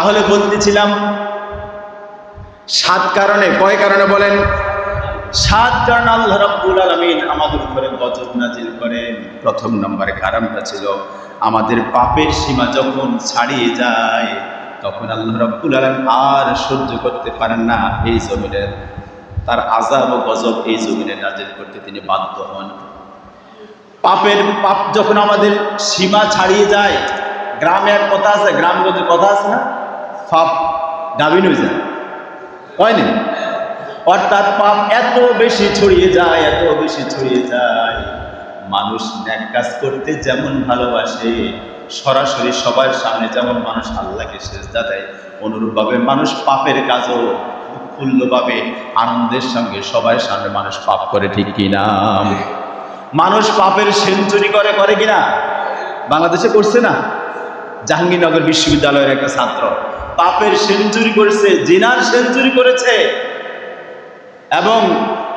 তাহলে বলতেছিলাম, সাত কারণে, কয় কারণে বলেন? সাত কারণ আল্লাহ রাব্বুল আলামিন আমাদের উপরে গজব নাজিল করেন। প্রথম নম্বরে কারণটা ছিল, আমাদের পাপের সীমা যখন ছাড়িয়ে যায়, তখন আল্লাহ রাব্বুল আলামিন আর সহ্য করতে পারেন না এই জমিনের। তার আজাব ও গজব এই জমিনে নাজিল করতে তিনি বাধ্য হন। পাপের পাপ যখন আমাদের সীমা ছাড়িয়ে যায়, গ্রামে এক কথা আছে গ্রামগঞ্জের কথা আছে না? পাপ গাভিন হয়ে যায়। হয়নি অর্থাৎ পাপ এত বেশি ছড়িয়ে যায়, এত বেশি ছড়িয়ে যায়। মানুষ ন্যাক কাজ করতে যেমন ভালোবাসে, সরাসরি সবার সামনে যেমন মানুষ আল্লাহকে সেজদা দেয়, অনুরূপভাবে মানুষ পাপের কাজও উৎফুল্লভাবে আনন্দের সঙ্গে সবার সামনে মানুষ পাপ করে, ঠিক কিনা মানুষ পাপের সেঞ্চুরি করে করে কিনা বাংলাদেশে করছে না? জাহাঙ্গীরনগর বিশ্ববিদ্যালয়ের একটা ছাত্র পাপের সেঞ্চুরি করেছে, জিনার সেঞ্চুরি করেছে। এবং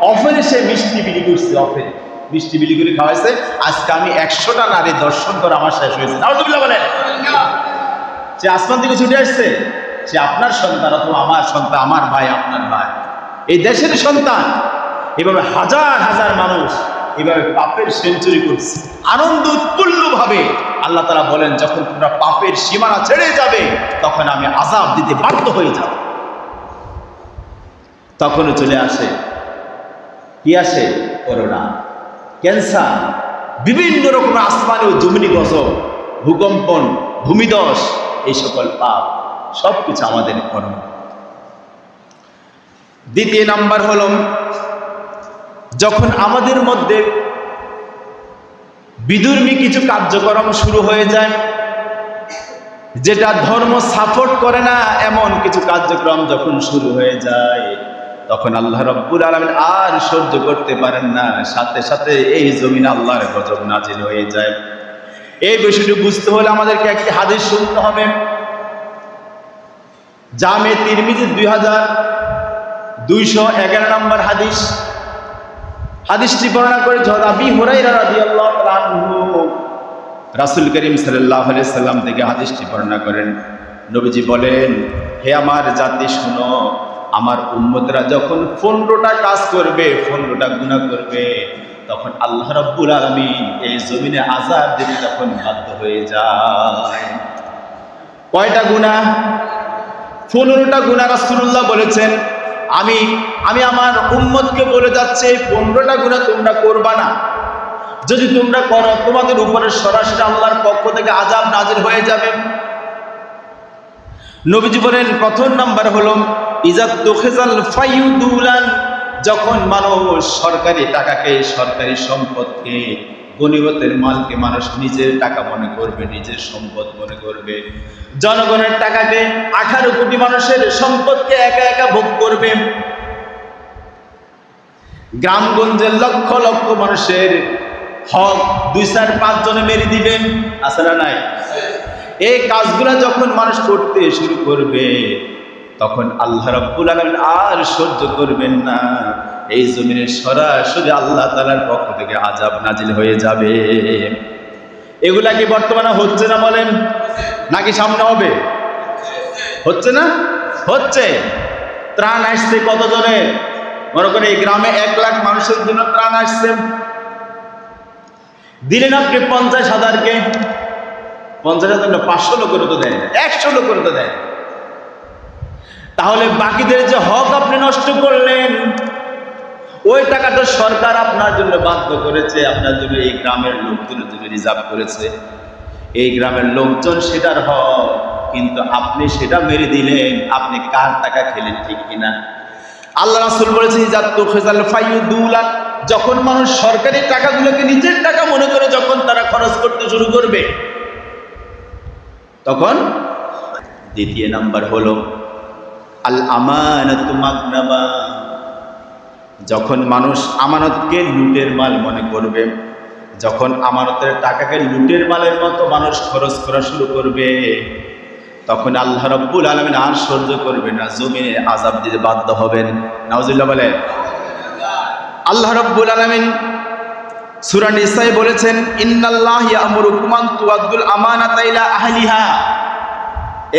অফেরে সে মিষ্টি বিলি করছে অফেরে মিষ্টি বিলি করে খাওয়াইছে। আজকে আমি একশোটা নারী দর্শন করে আমার শেষ হয়েছে। বলেন। সে আসমান থেকে ছুটে আসছে, সে আপনার সন্তান অথবা আমার সন্তান, আমার ভাই, আপনার ভাই। এই দেশের সন্তান, এভাবে হাজার হাজার মানুষ এভাবে পাপের সেঞ্চুরি করছে। আনন্দ উৎফুল্ল ভাবে আল্লাহ তারা বলেন, যখন তোমরা পাপের সীমানা ছেড়ে যাবে, তখন আমি আজাব দিতে বাধ্য হয়ে যাব। তখনও চলে আসে। কি আসে? করোনা, ক্যান্সার, বিভিন্ন রকমের আসমানি ও জমিনি গজব, ভূকম্পন, ভূমিদশ, এই সকল পাপ সব কিছু আমাদের কর্ম দ্বিতীয় নাম্বার হল, যখন আমাদের মধ্যে বিদুর্মী কিছু কার্যক্রম শুরু হয়ে যায়। যেটা ধর্ম সাপোর্ট করে না, এমন কিছু কার্যক্রম যখন শুরু হয়ে যায়, তখন আল্লাহ রব্বুল আলমিন আর সহ্য করতে পারেন না। সাথে সাথে এই জমিন আল্লাহর গজব নাজিল হয়ে যায়। এই বিষয়টি বুঝতে হলে আমাদেরকে একটি হাদিস শুনতে হবে। জামে তিরমিজি দুই হাজার দুইশো এগারো নম্বর হাদিস। হাদিসটি বর্ণনা করে জরাবি হুরাইরা রাদিয়াল্লাহু আনহু রাসূল করিম সাল্লাল্লাহু আলাইহি সাল্লাম থেকে হাদিসটি বর্ণনা করেন। নবীজি বলেন, হে আমার জাতি, শুনো, আমার উম্মতরা যখন পনেরোটা কাজ করবে, পনেরোটা গুণা করবে, তখন আল্লাহ রাব্বুল আলামিন এই জমিনে আজাব দিতে তখন বাধ্য হয়ে যায়। কয়টা গুণা পনেরোটা গুণা রাসূলুল্লাহ বলেছেন। আমি আমি আমার উম্মতকে বলে যাচ্ছে পনেরোটা গুণা তোমরা করবা না। যদি তোমরা করো, তোমাদের উপরে সরাসরি আল্লাহর পক্ষ থেকে আজাব নাজির হয়ে যাবে। নবীজি বলেন, প্রথম নাম্বার হলো ইজাত যখন মানুষ সরকারি টাকাকে সরকারি সম্পদকে গণিবতের মালকে মানুষ নিজের টাকা মনে করবে, নিজের সম্পদ মনে করবে। জনগণের টাকাকে আঠারো কোটি মানুষের সম্পদকে একা একা ভোগ করবে। গ্রামগঞ্জের লক্ষ লক্ষ মানুষের হক দুই চার পাঁচ জনে মেরে দিবেন না নাই? এই কাজগুলা যখন মানুষ করতে শুরু করবে, তখন আল্লাহ রাব্বুল আলামিন আর সহ্য করবেন না। এই জমিনে সরাসরি আল্লাহ তাআলার পক্ষ থেকে আজাব নাজিল হয়ে যাবে। এগুলা কি বর্তমানে হচ্ছে না বলেন? নাকি সামনে হবে? হচ্ছে না? হচ্ছে। ত্রাণ আসছে কত জনের মনে করেন এই গ্রামে এক লাখ মানুষের জন্য ত্রাণ আসছে। দিলেন আপনি পঞ্চাশ হাজারকে। পঞ্চাশ হাজার পাঁচশো লোকের তো দেয়। একশো লোকের তো দেয়। তাহলে বাকিদের যে হক আপনি নষ্ট করলেন ওই টাকাটা সরকার আপনার জন্য বাধ্য করেছে, আপনার জন্য এই গ্রামের লোকজনের জন্য রিজার্ভ করেছে। এই গ্রামের লোকজন সেটার হক, কিন্তু আপনি সেটা মেরে দিলেন, আপনি কার টাকা খেলেন ঠিক কিনা? আল্লাহ রাসুল ফাইউদুলান যখন মানুষ সরকারি টাকাগুলোকে নিজের টাকা মনে করে যখন তারা খরচ করতে শুরু করবে, তখন দ্বিতীয় নাম্বার হলো আল মাগনাবা। যখন মানুষ আমানতকে লুটের মাল মনে করবে, যখন আমানতের টাকাকে লুটের মালের মতো মানুষ খরচ করা শুরু করবে, তখন আল্লাহ রব্বুল আলমিন আর সহ্য করবে না, জমিনে আজাব দিতে বাধ্য হবেন। নাওজুল্লাহ বলে আল্লাহ রব্বুল আলমিন সুরা নিসাই বলেছেন, ইন্নাল্লাহ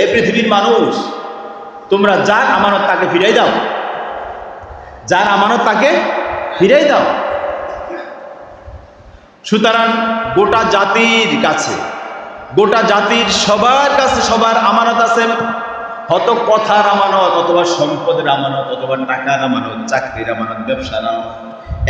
এ পৃথিবীর মানুষ, তোমরা যার আমানত তাকে ফিরাই দাও। যার আমানত তাকে ফিরাই দাও। সুতরাং গোটা জাতির কাছে, গোটা জাতির সবার কাছে সবার আমানত আছে। হত কথার আমানত অথবা সম্পদের আমানত অথবা টাকার আমানত, চাকরির আমানত, ব্যবসার আমানত,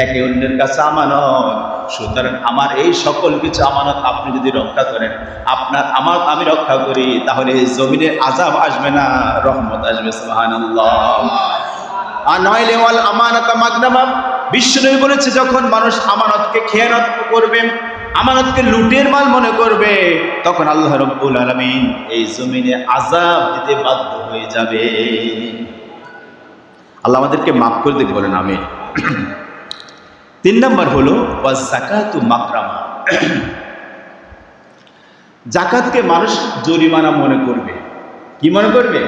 একে অন্যের কাছে আমানত। সুতরাং আমার এই সকল কিছু আমানত আপনি যদি রক্ষা করেন, আপনার আমার আমি রক্ষা করি, তাহলে এই জমিনে আজাব আসবে না, রহমত আসবে, সুবহানাল্লাহ। আর নইলে ওয়াল আমানত মাগনামা বিষ্ণুই বলেছে, যখন মানুষ আমানতকে খেয়ানত করবে, আমানতকে লুটের মাল মনে করবে, তখন আল্লাহ রব্বুল আলমিন এই জমিনে আজাব দিতে বাধ্য হয়ে যাবে। আল্লাহ আমাদেরকে মাফ করে দিতে বলেন আমি তিন নম্বর হলো, ওয়াজ জাকাতু মাকরামা। জাকাতকে মানুষ জরিমানা মনে করবে। কি মনে করবে?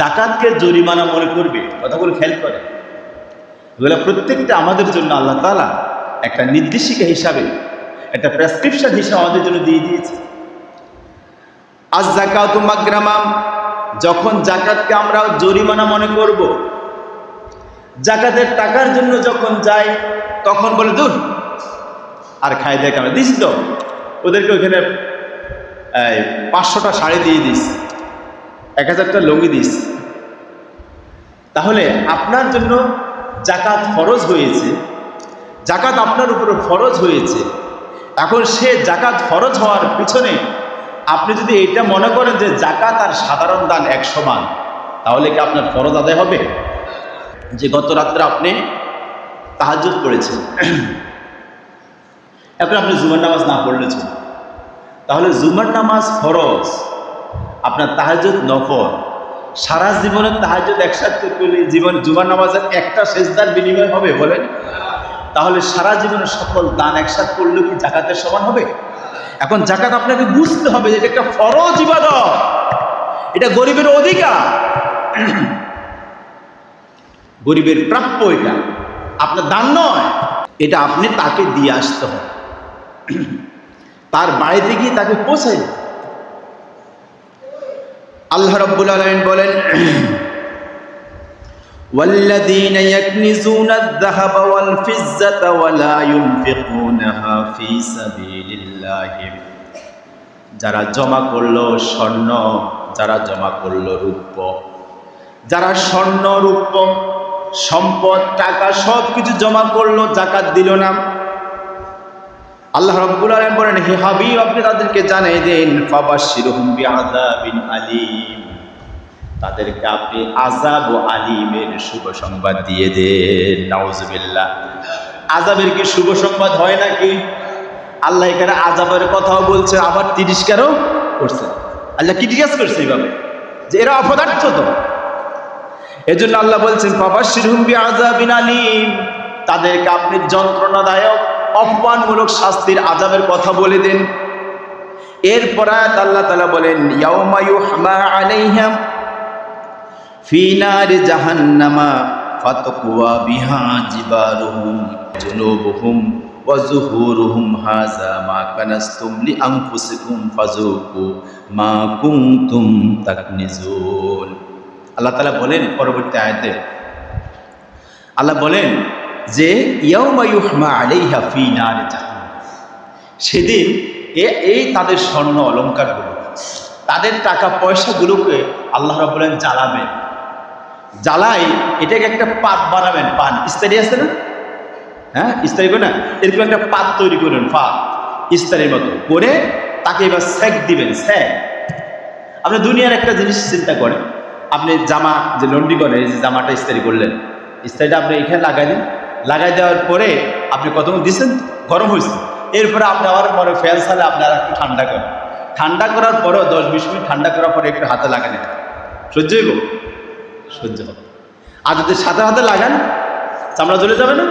জাকাতকে জরিমানা মনে করবে, কথাগুলো খেয়াল করে। এগুলো প্রত্যেকটা আমাদের জন্য আল্লাহ তালা একটা নির্দেশিকা হিসাবে, একটা প্রেসক্রিপশন হিসাবে আমাদের জন্য দিয়ে দিয়েছে। আজ জাকাত মাগ্রামাম যখন জাকাতকে আমরা জরিমানা মনে করব জাকাতের টাকার জন্য যখন যাই, তখন বলে, দূর, আর খাই দেখ আমরা দিস তো। ওদেরকে ওইখানে পাঁচশোটা শাড়ি দিয়ে দিস। এক হাজারটা লঙ্গি দিস। তাহলে আপনার জন্য জাকাত ফরজ হয়েছে জাকাত আপনার উপরে ফরজ হয়েছে। এখন সে জাকাত ফরজ হওয়ার পিছনে আপনি যদি এটা মনে করেন যে জাকাত আর সাধারণ দান এক সমান, তাহলে কি আপনার ফরজ আদায় হবে? যে গত রাত্রে আপনি তাহাজুদ পড়েছেন। এখন আপনি জুমার নামাজ না পড়লে চলবে। তাহলে জুমার নামাজ ফরজ। আপনার তাহাজুদ নফর সারা জীবনের তাহাজুদ একসাথে করলে জীবন জুমার নামাজের একটা সেজদার বিনিময় হবে, বলেন? তাহলে সারা জীবনের সকল দান একসাথ করলেও কি জাকাতের সমান হবে? এখন জাকাত আপনাকে বুঝতে হবে যে এটা একটা ফরজ ইবাদত। এটা গরিবের অধিকার। গরিবের প্রাপ্য এটা। আপনার দান নয়। এটা আপনি তাকে দিয়ে আসতে হবে। তার বাড়িতে গিয়ে তাকে হবে। আল্লাহ রব্বুল আলমিন বলেন والذين يكنزون الذهب والفزة ولا ينفقونها في سبيل الله যারা জমা করলো স্বর্ণ যারা জমা করলো রূপ্য যারা স্বর্ণ রূপ্য সম্পদ টাকা সব কিছু জমা করলো জাকাত দিল না আল্লাহ রাব্বুল আলামিন বলেন, হে হাবিব, আপনি তাদেরকে জানাই দেন আলীম। তাদেরকে আপনি আজাব ও আলিমের শুভ সংবাদ দিয়ে দেন। নাউজুবিল্লাহ। আযাবের কি শুভ সংবাদ হয় নাকি? আল্লাহ এখানে আযাবের কথাও বলছে, আবার তিরস্কারও করছে। আল্লাহ কি জিজ্ঞাসা করছে এইভাবে? যে এরা অপদার্থ তো। এজন্য আল্লাহ বলছেন, ফাবাশশিরহুম বিআযাবিন আলীম। তাদেরকে আপনি যন্ত্রণাদায়ক অপমানমূলক শাস্তির আজাবের কথা বলে দেন। এরপর আয়াত আল্লাহ তালা বলেন, ইয়াউমা ইউহমা আলাইহিম ফি নারি জাহান্নামা ফাতকুয়া বিহা জিবারুহুম জুনুবুহুম ওয়া যুহুরুহুম হাযা মা কানাসতুম লিআনফুসিকুম ফাযুকু মা কুনতুম তাকনিজুন। আল্লাহ তাআলা বলেন পরবর্তী আয়াতে, আল্লাহ বলেন যে সেদিন এ, এই তাদের স্বর্ণ অলংকারগুলো তাদের টাকা পয়সাগুলোকে আল্লাহ রাব্বুল জ্বালাবেন। জ্বালাই এটাকে একটা পাত বানাবেন, পান। ইস্তারি আছে না? হ্যাঁ ইস্তারি করে না? এরকম একটা পাত তৈরি করবেন, পাত, ইস্তারির মতো। করে তাকে এবার স্যাক দিবেন স্যাক আপনি দুনিয়ার একটা জিনিস চিন্তা করেন, আপনি জামা যে লন্ডি এই যে জামাটা ইস্তারি করলেন, ইস্তারিটা আপনি এখানে লাগাই দিন। লাগাই দেওয়ার পরে আপনি কতক্ষণ দিচ্ছেন? গরম হয়েছে। এরপরে আপনি আবার পরে ফ্যান সালে আপনি আর একটু ঠান্ডা করেন। ঠান্ডা করার পরেও দশ বিশ মিনিট ঠান্ডা করার পরে একটু হাতে লাগান সহ্য হইব? সহ্য হবে। আর যদি সাথে হাতে লাগান, চামড়া জ্বলে যাবে না?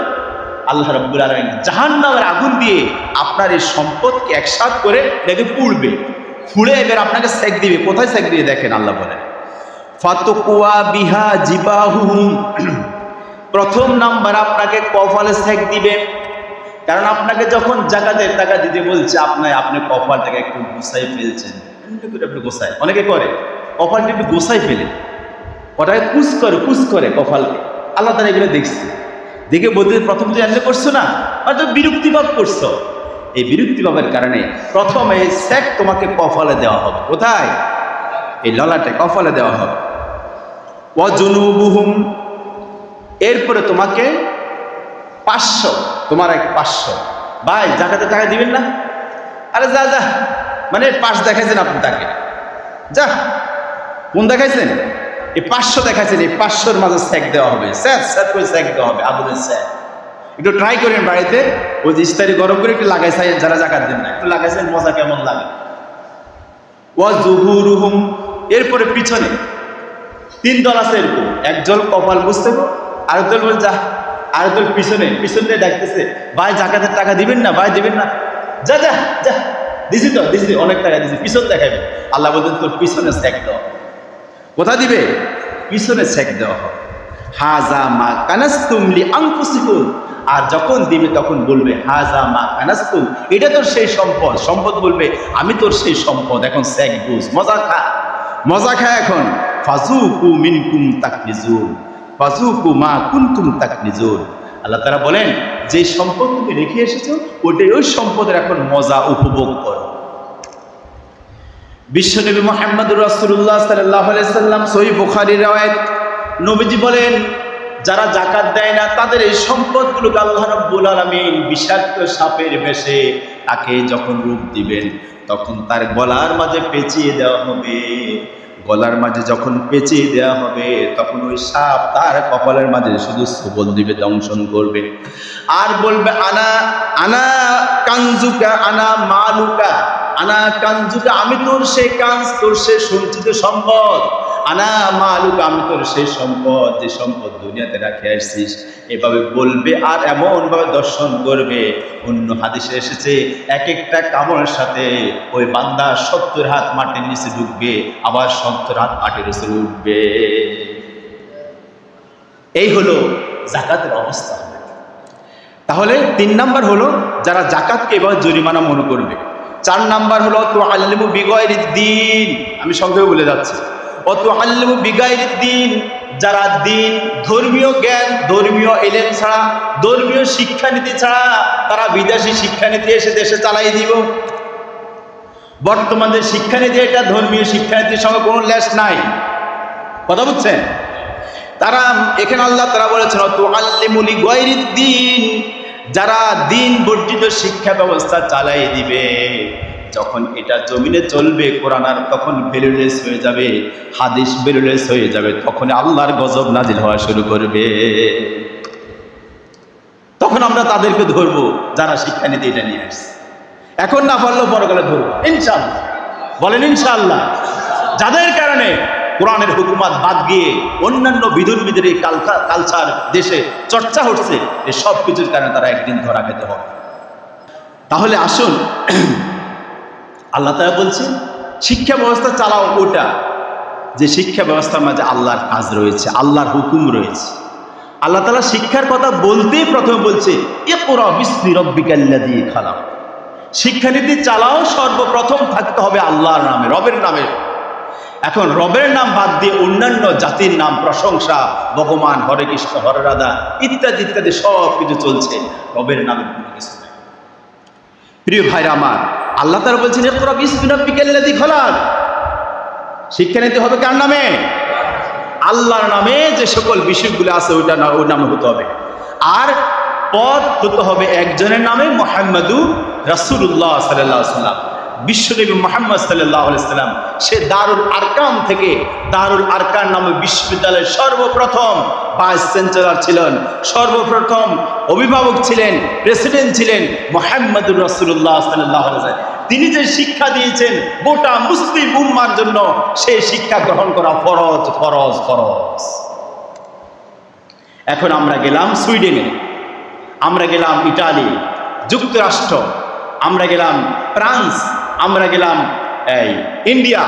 আল্লাহ রব্বুল আলমিন জাহান নামের আগুন দিয়ে আপনার এই সম্পদকে একসাথ করে এটাকে পুড়বে। ফুড়ে এবার আপনাকে সেক দিবে। কোথায় সেক দিয়ে দেখেন আল্লাহ বলেন। ফাতকুয়া বিহা জিবাহুম প্রথম নাম্বার আপনাকে কপালে সেক দিবে। কারণ আপনাকে যখন জাকাতের টাকা দিতে বলছে আপনার আপনি কপালটাকে একটু গুছাই ফেলছেন। আপনি গোছায়। অনেকে করে, কপালটা একটু গোসাই ফেলে। ওটাকে কুস করে কুস করে কপালকে। আল্লাহ তারা এগুলো দেখছে। দেখে বলতে, প্রথম তুই এমনি করছ না? হয়তো বিরক্তিভাব করছ? এই বিরক্তিভাবের কারণে প্রথমে স্যাক তোমাকে কপালে দেওয়া হবে। কোথায়? এই ললাটে কপালে দেওয়া হবে। অজনুবুহুম এরপরে তোমাকে পাঁচশো, তোমার এক পাঁচশো। ভাই জাকাতে টাকা দিবেন না? আরে যা যা। মানে পাঁচ দেখাইছেন আপনি তাকে। যা, কোন দেখাইছেন? এই পাঁচশো দেখাইছেন, এই পাঁচশোর মাঝে স্যাক দেওয়া হবে। স্যার স্যার করে স্যাক দেওয়া হবে আদরের স্যাক একটু ট্রাই করেন বাড়িতে। ওই যে ইস্তারি গরম করে একটু লাগাইছে যারা জাকাত দেন না, একটু লাগাইছেন, মজা কেমন লাগে। ওয়াজুহুরুহুম এরপরে পিছনে তিন দল আছে এরকম। একজন কপাল বুঝতে আরেক দল বলে যা আরেক দল পিছনে পিছন দিয়ে ডাকতেছে ভাই জাকাতের টাকা দিবেন না ভাই দিবেন না। যা যা যা দিছি তো দিছি অনেক টাকা দিছি পিছন দেখাবে আল্লাহ বলতেন তোর পিছনে স্যাক দেওয়া কোথা দিবে? পিছনে স্যাক দেওয়া হবে। হাজা মা কানাস্তুমলি আংকুসিকুল আর যখন দিবে তখন বলবে হাজা মা কানাস্তুম এটা তোর সেই সম্পদ সম্পদ বলবে আমি তোর সেই সম্পদ এখন স্যাক বুঝ মজা খা। মজা খা এখন। ফাজুকু মিনকুম তাকনিজুন। মা আল্লাহ তারা বলেন, যে সম্পদ তুমি রেখে এসেছ ওটাই ওই সম্পদের এখন মজা উপভোগ করো। বিশ্বনবী সাল্লাল্লাহু আলাইহি সাল্লাম সহিহ বুখারীর রওয়ায়াত, নবীজি বলেন, যারা জাকাত দেয় না, তাদের এই সম্পদগুলোকে আল্লাহ রাব্বুল আলামিন বিষাক্ত সাপের বেশে তাকে যখন রূপ দিবেন, তখন তার গলার মাঝে পেঁচিয়ে দেওয়া হবে। গলার মাঝে যখন পেঁচিয়ে দেওয়া হবে, তখন ওই সাপ তার কপালের মাঝে শুধু সবল দিবে, দংশন করবে। আর বলবে, আনা আনা কাঞ্জুকা, আনা মালুকা, আনা কাঞ্জুকা, আমি তোর সে কাঞ্জ তোর সে সঞ্চিত সম্পদ। আনা মালুক, আমি তোর সেই সম্পদ, যে সম্পদ দুনিয়াতে রাখে আসছিস। এভাবে বলবে আর এমন ভাবে দর্শন করবে। অন্য হাদিসে এসেছে এক একটা কামড়ের সাথে ওই বান্দা সত্তর হাত মাটির নিচে ঢুকবে, আবার সত্তর হাত মাটির নিচে উঠবে। এই হলো জাকাতের অবস্থা। তাহলে তিন নাম্বার হলো, যারা জাকাতকে এবার জরিমানা মনে করবে। চার নাম্বার হলো তো আল্লিমু বিগয়ের দিন আমি সংক্ষেপে বলে যাচ্ছি। অত আল্লিমু বিগয়ের দিন যারা দিন, ধর্মীয় জ্ঞান, ধর্মীয় এলেন ছাড়া, ধর্মীয় শিক্ষানীতি ছাড়া তারা বিদেশি শিক্ষানীতি এসে দেশে চালাই দিব। বর্তমানে শিক্ষানীতি, এটা ধর্মীয় শিক্ষানীতির সঙ্গে কোনো লেস নাই। কথা বুঝছেন? তারা, এখানে আল্লাহ তারা বলেছেন তো আল্লিমুলি গৈরিদ দিন যারা দিন বর্জিত শিক্ষা ব্যবস্থা চালাই দিবে। যখন এটা জমিনে চলবে কোরআন আর তখন বেলুলেস হয়ে যাবে, হাদিস বেলুলেস হয়ে যাবে, তখন আল্লাহর গজব নাজিল হওয়া শুরু করবে। তখন আমরা তাদেরকে ধরবো, যারা শিক্ষা নিতে এটা নিয়ে আসছে। এখন না পারলেও পরকালে ধরবো। ইনশাল্লাহ বলেন ইনশাল্লাহ যাদের কারণে কোরআনের হুকুমাত বাদ গিয়ে অন্যান্য বিধুর্মীদের এই কালচার দেশে চর্চা হচ্ছে এই সব কিছুর কারণে তারা একদিন ধরা খেতে হবে। তাহলে আসুন আল্লাহ তারা বলছেন শিক্ষা ব্যবস্থা চালাও ওটা। যে শিক্ষা ব্যবস্থার মাঝে আল্লাহর কাজ রয়েছে, আল্লাহর হুকুম রয়েছে। আল্লাহ তালা শিক্ষার কথা বলতেই প্রথমে বলছে এ পুরা বিস্মি রব্বিকাল্লা দিয়ে খালাম শিক্ষানীতি চালাও, সর্বপ্রথম থাকতে হবে আল্লাহর নামে, রবের নামে। এখন রবের নাম বাদ দিয়ে অন্যান্য জাতির নাম, প্রশংসা ভগবান হরে কৃষ্ণ, হরে রাধা, ইত্যাদি ইত্যাদি সব কিছু চলছে, রবের নামে কোনো কিছু নেই। প্রিয় ভাইরা আমার আল্লাহ তারা বলছেন শিক্ষা নিতে হবে কার নামে? আল্লাহর নামে যে সকল বিষয়গুলো আছে, ওইটা না, ওই নামে হতে হবে। আর পথ হতে হবে একজনের নামে মোহাম্মদু রাসুল্লাহ সাল্লাহ সাল্লাম বিশ্বনবী মোহাম্মদ সাল্লাহ সাল্লাম, সে দারুল আরকাম থেকে দারুল আরকান নামে বিশ্ববিদ্যালয়ের সর্বপ্রথম ভাইস চ্যান্সেলর ছিলেন, সর্বপ্রথম অভিভাবক ছিলেন প্রেসিডেন্ট ছিলেন মোহাম্মদুর রসুল্লাহ সাল্লাহ তিনি যে শিক্ষা দিয়েছেন গোটা মুসলিম উম্মার জন্য, সেই শিক্ষা গ্রহণ করা ফরজ ফরজ ফরজ। এখন আমরা গেলাম সুইডেনে, আমরা গেলাম ইটালি, যুক্তরাষ্ট্র, আমরা গেলাম ফ্রান্স আমরা গেলাম, এই ইন্ডিয়া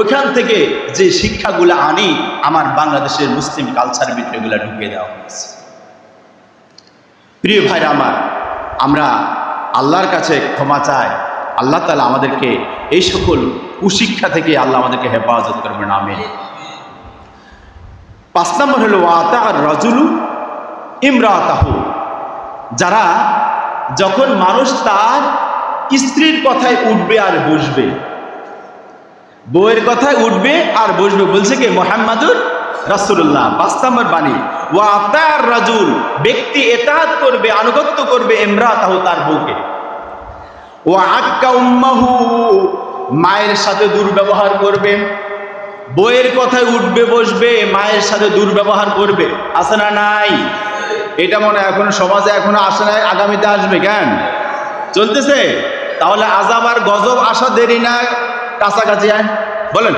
ওখান থেকে যে শিক্ষাগুলো আনি, আমার বাংলাদেশের মুসলিম কালচার ভিতরে এগুলো ঢুকিয়ে দেওয়া হয়েছে। প্রিয় ভাইরা আমার, আমরা আল্লাহর কাছে ক্ষমা চাই। আল্লাহ তালা আমাদেরকে এই সকল কুশিক্ষা থেকে আল্লাহ আমাদেরকে হেফাজত করবেন আমি পাঁচ নম্বর হলো আর রজুলু ইমরাতাহু। যারা যখন মানুষ তার স্ত্রীর কথায় উঠবে আর বসবে। বউয়ের কথায় উঠবে আর বসবে বলছে কি? মোহাম্মদুর রাসুল্লাহ পাঁচ নম্বর বাণী ওয়াতার রাজুল। ব্যক্তি এতাহাত করবে, আনুগত্য করবে ইমরাতাহু তার বউকে। ও আক্কা উম্মাহু। মায়ের সাথে দুর্ব্যবহার করবে। বইয়ের কথায় উঠবে, বসবে, মায়ের সাথে দুর্ব্যবহার করবে। আসে না নাই? এটা মনে এখন সমাজে এখনও আসে নাই, আগামীতে আসবে কেন? চলতেছে? তাহলে আজাব আর গজব আসা দেরি না, কাছাকাছি বলেন,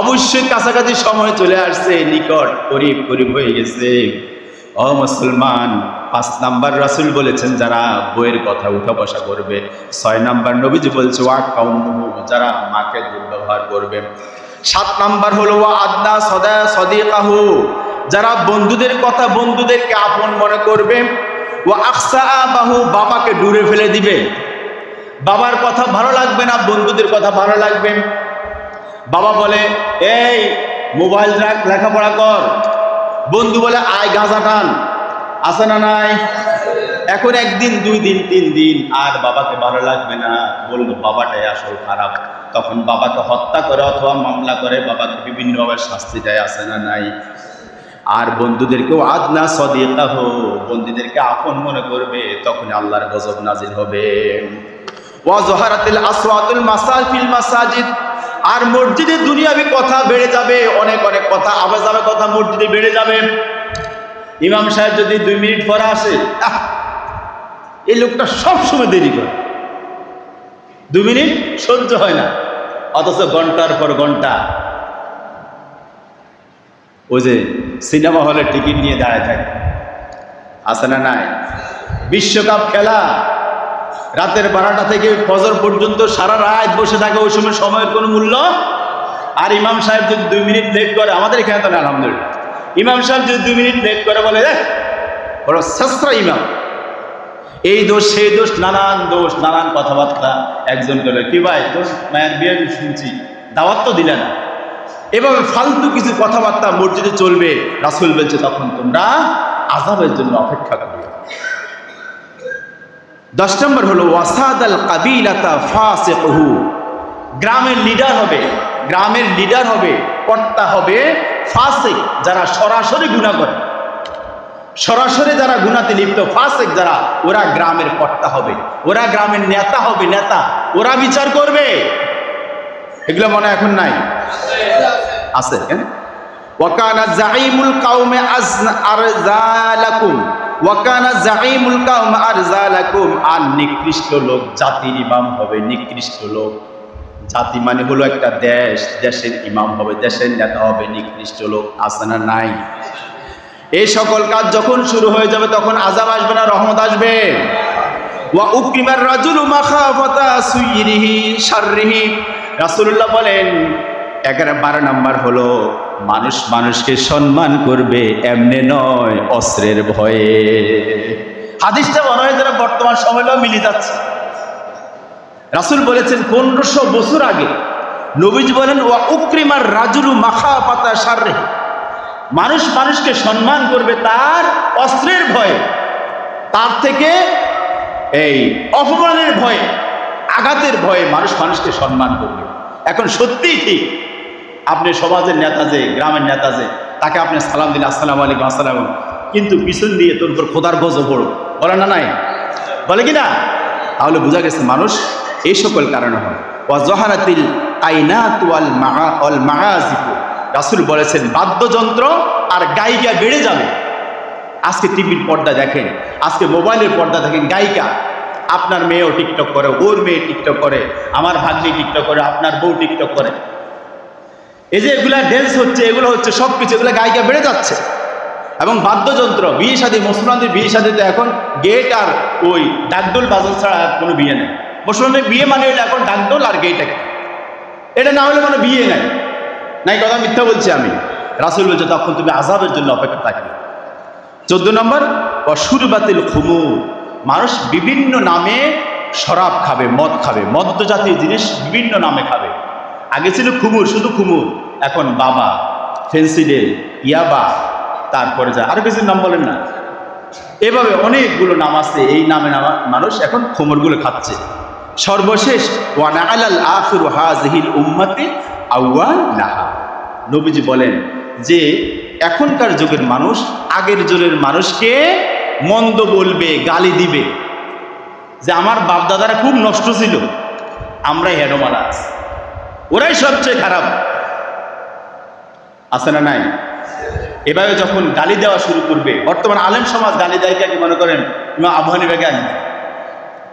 অবশ্যই কাছাকাছি সময় চলে আসছে, নিকট করিব করিব হয়ে গেছে। ও মুসলমান, পাঁচ নাম্বার রাসুল বলেছেন, যারা বইয়ের কথা উঠা বসা করবে। ছয় নাম্বার নবীজি বলছে, ওয়া কাউমুহু যারা মাকে দুর্ব্যবহার করবে। সাত নাম্বার হলো, ওয়া আদনা সদা সদিকাহু যারা বন্ধুদের কথা বন্ধুদেরকে আপন মনে করবে। ও আকসা বাহু বাবাকে দূরে ফেলে দিবে। বাবার কথা ভালো লাগবে না, বন্ধুদের কথা ভালো লাগবে বাবা বলে, এই মোবাইল রাখ, লেখাপড়া কর। বন্ধু বলে, আয়, গাঁজা টান আসে না নাই? এখন একদিন, দুই দিন, তিন দিন, আর বাবাকে ভালো লাগবে না। বলব বাবাটাই আসল খারাপ। তখন বাবাকে হত্যা করে অথবা মামলা করে, বাবাকে বিভিন্নভাবে শাস্তি দেয় আসে না নাই? আর বন্ধুদেরকেও আদনা সদিকা হো বন্ধুদেরকে আপন মনে করবে তখন আল্লাহর গজব নাজির হবে। মাসাজিদ। আর মসজিদে দুনিয়াবি কথা বেড়ে যাবে, অনেক অনেক কথা আবে যাবে কথা মসজিদে বেড়ে যাবে। ইমাম সাহেব যদি দুই মিনিট পরে আসে এই লোকটা সবসময় দেরি করে। দু মিনিট সহ্য হয় না, অথচ ঘণ্টার পর ঘণ্টা। ওই যে সিনেমা হলে টিকিট নিয়ে দাঁড়ায় থাকে। আসে না নাই? বিশ্বকাপ খেলা। রাতের বারোটা থেকে ফজর পর্যন্ত সারা রাত বসে থাকে ওই সময় সময়ের কোনো মূল্য? আর ইমাম সাহেব যদি দুই মিনিট লেট করে আমাদের এখানে তো না আলহামদুলিল্লাহ। ইমাম সাহেব যদি দুই মিনিট লেট করে বলে "এহ, বড় শাস্ত্র ইমাম। এই দোষ সেই দোষ নানান দোষ নানান কথাবার্তা একজন করে। কি ভাই দোষ মায়ের বিয়ে শুনছি দাওয়াত তো দিলে না। এভাবে ফালতু কিছু কথাবার্তা মসজিদে চলবে রাসুল বলছে তখন তোমরা আজাবের জন্য অপেক্ষা করবে দশ নম্বর হলো ওয়াসাদ আল কাবিলাতা ফাসিকহু। গ্রামের লিডার হবে, গ্রামের লিডার হবে, কর্তা হবে ফাসিক, যারা সরাসরি গুণা করে। সরাসরি যারা গুণাতে লিপ্ত, ফাসিক যারা, ওরা গ্রামের কর্তা হবে, ওরা গ্রামের নেতা হবে, নেতা। ওরা বিচার করবে। এগুলো মনে এখন নাই? আছে, কেন? ওয়াকানা জাইমুল কাউমে আজনা আরজালাকুম। ওয়াকানা জাইমুল কাউম আরজালাকুম, আর নিকৃষ্ট লোক, জাতির ইমাম হবে নিকৃষ্ট লোক। জাতি মানে হলো একটা দেশ, দেশের ইমাম হবে, দেশের নেতা হবে নিকৃষ্ট লোক, আছে না নাই? এই সকল কাজ যখন শুরু হয়ে যাবে, তখন আজাব আসবে না, রহমত আসবে? ওয়া উকরিমার রাজুলু মাখাফাতা সুইরিহি শাররিহি। রাসূলুল্লাহ বলেন এগারো বারো নাম্বার হলো, মানুষ মানুষকে সম্মান করবে এমনি নয় অস্ত্রের ভয়ে। হাদিসটা মনে হয় যেন বর্তমান সময়টাও মিলে যাচ্ছে। রাসুল বলেছেন, পনেরোশো বছর আগে নবীজ বলেন, ওয়া উকরিমার রাজুরু মাখা পাতা সাররে মানুষ মানুষকে সম্মান করবে তার অস্ত্রের ভয়ে, তার থেকে এই অপমানের ভয়ে, আঘাতের ভয়ে মানুষ মানুষকে সম্মান করবে। এখন সত্যিই ঠিক। আপনি সমাজের নেতা যে, গ্রামের নেতা যে, তাকে আপনি সালাম দিন আসসালাম আলাইকুম, আসসালাম কিন্তু পিছন দিয়ে তোর উপর খোদার গজ পড়ো। বলে না নাই? বলে কি না? তাহলে বোঝা গেছে মানুষ এই সকল কারণে হয়। ওয়াজহারাতিল আইনাত ওয়াল মাআ অল মাআজিফু রাসূল বলেছেন, বাদ্যযন্ত্র আর গায়িকা বেড়ে যাবে। আজকে টিভির পর্দা দেখেন, আজকে মোবাইলের পর্দা দেখেন, গায়িকা। আপনার মেয়েও টিকটক করে, ওর মেয়ে টিকটক করে, আমার ভাগ্নি টিকটক করে, আপনার বউ টিকটক করে। এই যে এগুলা ড্যান্স হচ্ছে, এগুলো হচ্ছে সব কিছু এগুলো গায়িকা বেড়ে যাচ্ছে। এবং বাদ্যযন্ত্র, বিয়ে শাদী, মুসলমানদের বিয়ে শাদীতে এখন গেট আর ওই ডাকডোল বাজার ছাড়া কোনো বিয়ে নেই। মুসলমানদের বিয়ে মানে হইলে এখন ডাকডোল আর গেট এক। এটা না হলে মানে বিয়ে নাই। নাই কথা মিথ্যা বলছি আমি। রাসুল বলছে, তখন তুমি আজাবের জন্য অপেক্ষা থাকবে। চোদ্দ নম্বর, অসুরবাতিল খুমু। মানুষ বিভিন্ন নামে শরাব খাবে, মদ খাবে। মদ্য জাতীয় জিনিস বিভিন্ন নামে খাবে। আগে ছিল খুমুর, শুধু খুমুর। এখন বাবা ফেন্সিডেল ইয়াবা, তারপরে যা। আরও কিছু নাম বলেন না। এভাবে অনেকগুলো নাম আছে, এই নামে নামা মানুষ এখন খোমরগুলো খাচ্ছে। সর্বশেষ, ওয়ানা আলাল আখির হাজহিল উম্মতে আউয়ান লাহা নবীজি বলেন যে, এখনকার যুগের মানুষ, আগের যুগের মানুষকে মন্দ বলবে, গালি দিবে। যে আমার বাপ দাদারা খুব নষ্ট ছিল। আমরাই হেডমালা আছি ওরাই সবচেয়ে খারাপ। আছে না নাই? এভাবে যখন গালি দেওয়া শুরু করবে, বর্তমান আলেম সমাজ গালি দেয় কাকে মনে করেন? ইমাম আবু হানিফা গালি দেয়।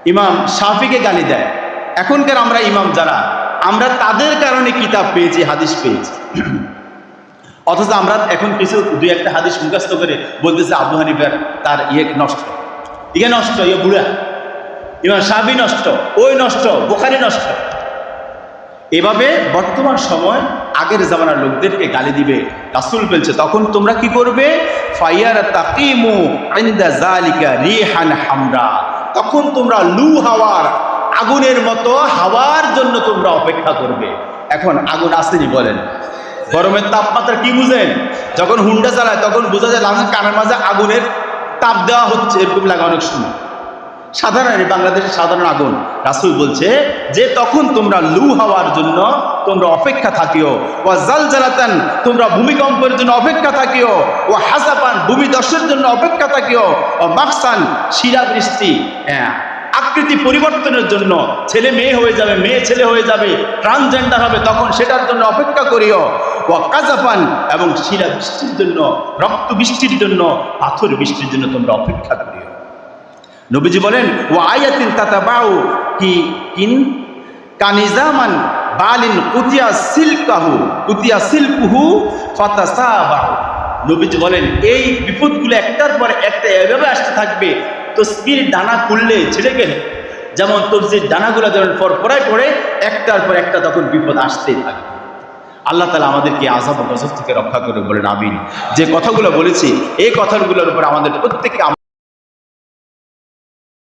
ইমাম শাফিকে গালি দেয়। এখনকার আমরা ইমাম যারা, আমরা তাদের কারণে কিতাব পেয়েছি, হাদিস পেয়েছি। অথচ আমরা এখন কিছু, দুই একটা হাদিস মুখস্থ করে বলতেছে, আবু হানিফার তার ইয়ে নষ্ট। ইয়ে নষ্ট ইয়ে বুড়া। ইমাম সাবি নষ্ট, ওই নষ্ট, বোখারি নষ্ট। এভাবে বর্তমান সময় আগের জামানার লোকদেরকে গালি দিবে, রাসুল বলছে, তখন তোমরা কি করবে? রিহান হামরা। তখন তোমরা লু হাওয়ার, আগুনের মতো হাওয়ার জন্য তোমরা অপেক্ষা করবে। এখন আগুন আসেনি বলেন। গরমের তাপমাত্রা কি বুঝেন? যখন হুন্ডা চালায় তখন বোঝা যায় কানের মাঝে আগুনের তাপ দেওয়া হচ্ছে, এরকম লাগে অনেক সময়। সাধারণ বাংলাদেশের সাধারণ আগুন। রাসুল বলছে যে তখন তোমরা লু হওয়ার জন্য তোমরা অপেক্ষা থাকিও ও জাল জালাতান তোমরা ভূমিকম্পের জন্য অপেক্ষা থাকিও ও হাসাপান ভূমি দশের জন্য অপেক্ষা থাকিও ও বাকসান শিরা বৃষ্টি হ্যাঁ আকৃতি পরিবর্তনের জন্য ছেলে মেয়ে হয়ে যাবে, মেয়ে ছেলে হয়ে যাবে, ট্রান্সজেন্ডার হবে, তখন সেটার জন্য অপেক্ষা করিও ও কাজাপান এবং শিলা বৃষ্টির জন্য, রক্ত বৃষ্টির জন্য, পাথর বৃষ্টির জন্য তোমরা অপেক্ষা করিও। নবীজি বলেন ও আয়াতিন তাতাবাউ কি কিন? কানিজামান বালিন কুতিয়া সিলকাহু, কুতিয়া সিলকুহু ফাতাসাবাহু নবীজি বলেন, এই বিপদগুলো একটার পর একটা এভাবে আসতে থাকবে তো স্ত্রীর ডানা খুললে ছেড়ে গেলে। যেমন তোর যে ডানাগুলো যেমন পর পরায় পড়ে, একটার পর একটা তখন বিপদ আসতেই থাকবে। আল্লাহ তালা আমাদেরকে আজাব গজব থেকে রক্ষা করে বলেন, আমিন। যে কথাগুলো বলেছি, এই কথাগুলোর উপর আমাদের প্রত্যেককে